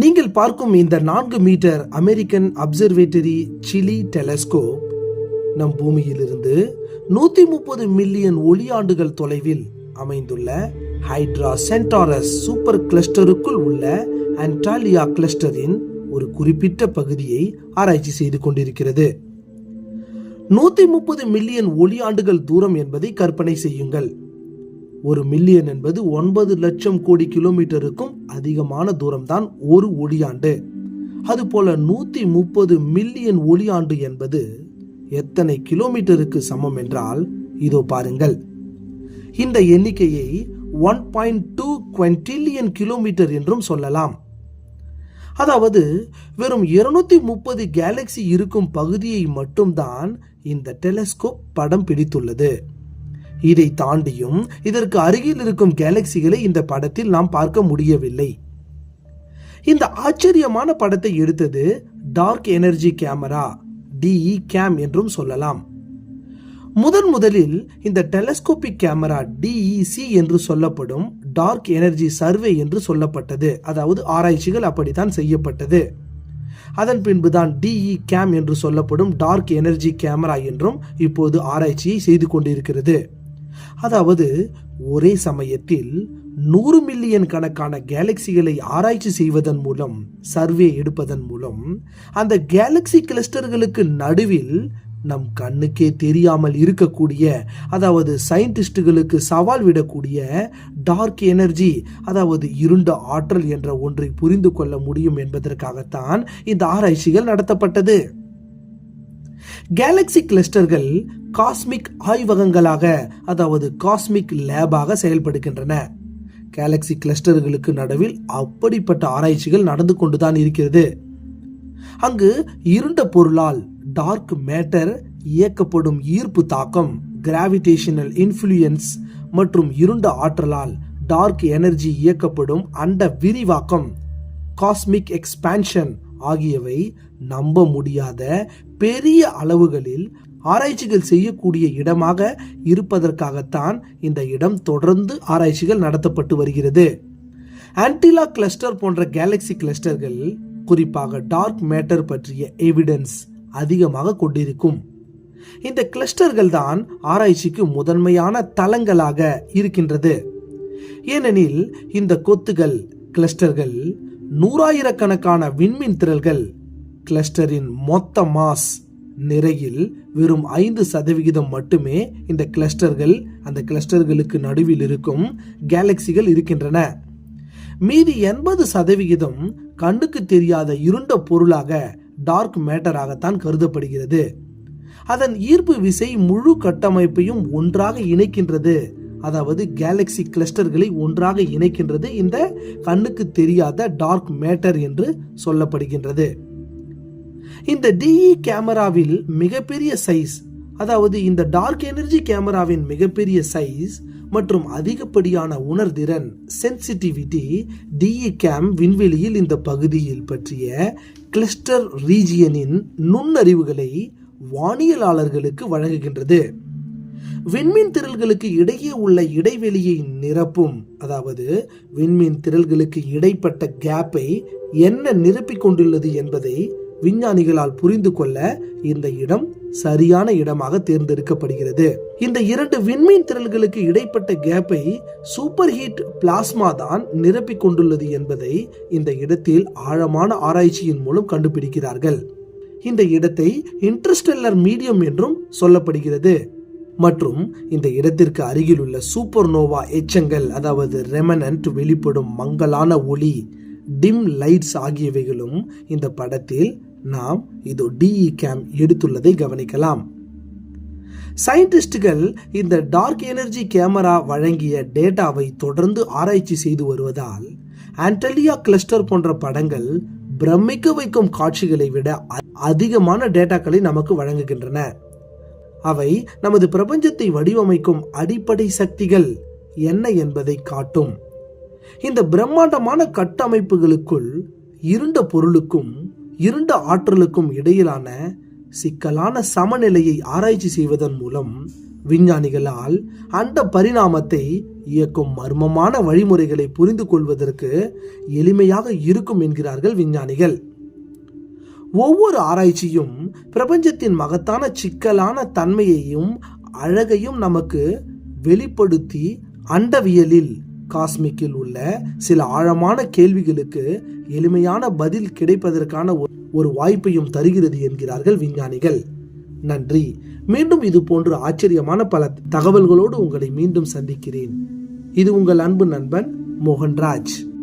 நீங்கள் பார்க்கும் இந்த நான்கு metre American observatory Chile telescope நம் பூமியிலிருந்து நூத்தி முப்பது மில்லியன் ஒளியாண்டுகள் தொலைவில் அமைந்துள்ள ஹைட்ரா சென்டாரஸ் சூப்பர் கிளஸ்டருக்குள் உள்ள அன்டாலியா கிளஸ்டரின் ஒரு குறிப்பிட்ட பகுதியை ஆராய்ச்சி செய்து கொண்டிருக்கிறது. நூத்தி முப்பது மில்லியன் ஒளியாண்டுகள் தூரம் என்பதை கற்பனை செய்யுங்கள். ஒரு மில்லியன் என்பது ஒன்பது லட்சம் கோடி கிலோமீட்டருக்கும் அதிகமான தூரம்தான் ஒரு ஒளியாண்டு. அதுபோல நூத்தி முப்பது மில்லியன் ஒளியாண்டு என்பது எத்தனை கிலோமீட்டருக்கு சமம் என்றால் இதோ பாருங்கள். இந்த எண்ணிக்கையை one point two quintillion kilometre என்றும் சொல்லலாம். அதாவது வெறும் இருநூத்தி முப்பது கேலக்சி இருக்கும் பகுதியை மட்டும்தான் இந்த டெலஸ்கோப் படம் பிடித்துள்ளது. இதை தாண்டியும் இதற்கு அருகில் இருக்கும் கேலக்சிகளை இந்த படத்தில் நாம் பார்க்க முடியவில்லை. இந்த ஆச்சரியமான படத்தை எடுத்தது dark energy camera DE cam என்றும் சொல்லலாம். முதன் முதலில் இந்த டெலஸ்கோபிக் கேமரா டிஇசி என்று சொல்லப்படும் டார்க் எனர்ஜி சர்வே என்று சொல்லப்பட்டது. அதாவது ஆராய்ச்சிகள் அப்படித்தான் செய்யப்பட்டது. அதன் பின்புதான் டிஇ கேம் என்று சொல்லப்படும் டார்க் எனர்ஜி கேமரா என்றும் இப்போது ஆராய்ச்சியை செய்து கொண்டிருக்கிறது. அதாவது ஒரே சமயத்தில் நூறு மில்லியன் கணக்கான கேலக்சிகளை ஆராய்ச்சி செய்வதன் மூலம் சர்வே எடுப்பதன் மூலம் அந்த கேலக்சி கிளஸ்டர்களுக்கு நடுவில் நம் கண்ணுக்கே தெரியாமல் இருக்கக்கூடிய அதாவது சயின்டிஸ்டுகளுக்கு சவால் விடக்கூடிய டார்க் எனர்ஜி அதாவது இருண்ட ஆற்றல் என்ற ஒன்றை புரிந்து கொள்ள முடியும் என்பதற்காகத்தான் இந்த ஆராய்ச்சிகள் நடத்தப்பட்டது. கேலக்சி கிளஸ்டர்கள் காஸ்மிக் ஆய்வகங்களாக அதாவது காஸ்மிக் லேபாக செயல்படுகின்றன. கேலக்சி கிளஸ்டர்களுக்கு நடுவில் அப்படிப்பட்ட ஆராய்ச்சிகள் நடந்து கொண்டுதான் இருக்கிறது. அங்கு இருண்ட பொருளால் டார்க் மேட்டர் இயக்கப்படும் ஈர்ப்பு தாக்கம் கிராவிடேஷனல் இன்ஃப்ளூயன்ஸ் மற்றும் இருண்ட ஆற்றலால் டார்க் எனர்ஜி இயக்கப்படும் அண்ட விரிவாக்கம் காஸ்மிக் எக்ஸ்பான்ஷன் ஆகியவை நம்ப முடியாத பெரிய அளவுகளில் ஆராய்ச்சிகள் செய்யக்கூடிய இடமாக இருப்பதற்காகத்தான் இந்த இடம் தொடர்ந்து ஆராய்ச்சிகள் நடத்தப்பட்டு வருகிறது. ஆன்டிலா கிளஸ்டர் போன்ற கேலக்சி கிளஸ்டர்கள் குறிப்பாக டார்க் மேட்டர் பற்றிய எவிடன்ஸ் அதிகமாக கொண்டிருக்கும். இந்த கிளஸ்டர்கள் தான் ஆராய்ச்சிக்கு முதன்மையான தளங்களாக இருக்கின்றது. ஏனெனில் இந்த கொத்துகள் கிளஸ்டர்கள் நூறாயிரக்கணக்கான விண்மீன் திரள்கள் கிளஸ்டரின் மொத்த மாஸ் நிறையில் வெறும் ஐந்து சதவிகிதம் மட்டுமே இந்த கிளஸ்டர்கள் அந்த கிளஸ்டர்களுக்கு நடுவில் இருக்கும் கேலக்சிகள் இருக்கின்றன. மீதி எண்பது சதவிகிதம் கண்ணுக்கு தெரியாத இருண்ட பொருளாக டார்க் மேட்டராகத்தான் கருதப்படுகிறது. அதன் ஈர்ப்பு விசை முழு கட்டமைப்பையும் ஒன்றாக இணைக்கின்றது. அதாவது கேலக்சி கிளஸ்டர்களை ஒன்றாக இணைக்கின்றது இந்த கண்ணுக்கு தெரியாத டார்க் மேட்டர் என்று சொல்லப்படுகின்றது. இந்த டிஇ கேமராவில் மிகப்பெரிய சைஸ் அதாவது இந்த டார்க் எனர்ஜி கேமராவின் மிகப்பெரிய சைஸ் மற்றும் அதிகப்படியான உணர்திறன் சென்சிட்டிவிட்டி டிஇ கேம் விண்வெளியில் இந்த பகுதியில் பற்றிய கிளஸ்டர் ரீஜியனின் நுண்ணறிவுகளை வானியலாளர்களுக்கு வழங்குகின்றது. விண்மீன் திரள்களுக்கு இடையே உள்ள இடைவெளியை நிரப்பும் அதாவது விண்மீன் திரள்களுக்கு இடைப்பட்ட கேப்பை என்ன நிரப்பிக் கொண்டுள்ளது என்பதை விஞ்ஞானிகளால் புரிந்து கொள்ள இந்த இடம் சரியான இடமாக தேர்ந்தெடுக்கப்படுகிறது. இந்த இரண்டு விண்மீன் திரள்களுக்கு இடைப்பட்ட கேப்பை சூப்பர் ஹீட் பிளாஸ்மா தான் நிரப்பிக் கொண்டுள்ளது என்பதை இந்த இடத்தில் ஆழமான ஆராய்ச்சியின் மூலம் கண்டுபிடிக்கிறார்கள். இந்த இடத்தை இன்டர்ஸ்டெல்லர் மீடியம் என்றும் சொல்லப்படுகிறது. மற்றும் இந்த இடத்திற்கு அருகில் உள்ள சூப்பர் நோவா எச்சங்கள் அதாவது ரெமனன்ட் வெளிப்படும் மங்கலான ஒளி டிம் லைட்ஸ் ஆகியவைகளும் இந்த படத்தில் நாம் இது டிஇ கேம் எடுத்துள்ளதை கவனிக்கலாம். சயின்டிஸ்டுகள் இந்த டார்க் எனர்ஜி கேமரா வழங்கிய டேட்டாவை தொடர்ந்து ஆராய்ச்சி செய்து வருவதால் ஆண்டலியா கிளஸ்டர் போன்ற படங்கள் பிரமிக்க வைக்கும் காட்சிகளை விட அதிகமான டேட்டாக்களை நமக்கு வழங்குகின்றன. அவை நமது பிரபஞ்சத்தை வடிவமைக்கும் அடிப்படை சக்திகள் என்ன என்பதை காட்டும். இந்த பிரம்மாண்டமான கட்டமைப்புகளுக்குள் இருண்ட பொருளுக்கும் இரண்டு ஆற்றலுக்கும் இடையிலான சிக்கலான சமநிலையை ஆராய்ச்சி செய்வதன் மூலம் விஞ்ஞானிகளால் அந்த பரிணாமத்தை இயக்கும் மர்மமான வழிமுறைகளை புரிந்து கொள்வதற்கு எளிமையாக இருக்கும் என்கிறார்கள் விஞ்ஞானிகள். ஒவ்வொரு ஆராய்ச்சியும் பிரபஞ்சத்தின் மகத்தான சிக்கலான தன்மையையும் அழகையும் நமக்கு வெளிப்படுத்தி அண்டவியலில் காஸ்மிக்கில் உள்ள சில ஆழமான கேள்விகளுக்கு எளிமையான பதில் கிடைப்பதற்கான ஒரு- ஒரு வாய்ப்பையும் தருகிறது என்கிறார்கள் விஞ்ஞானிகள். நன்றி. மீண்டும் இது போன்ற ஆச்சரியமான பல தகவல்களோடு உங்களை மீண்டும் சந்திக்கிறேன். இது உங்கள் அன்பு நண்பன் மோகன்ராஜ்.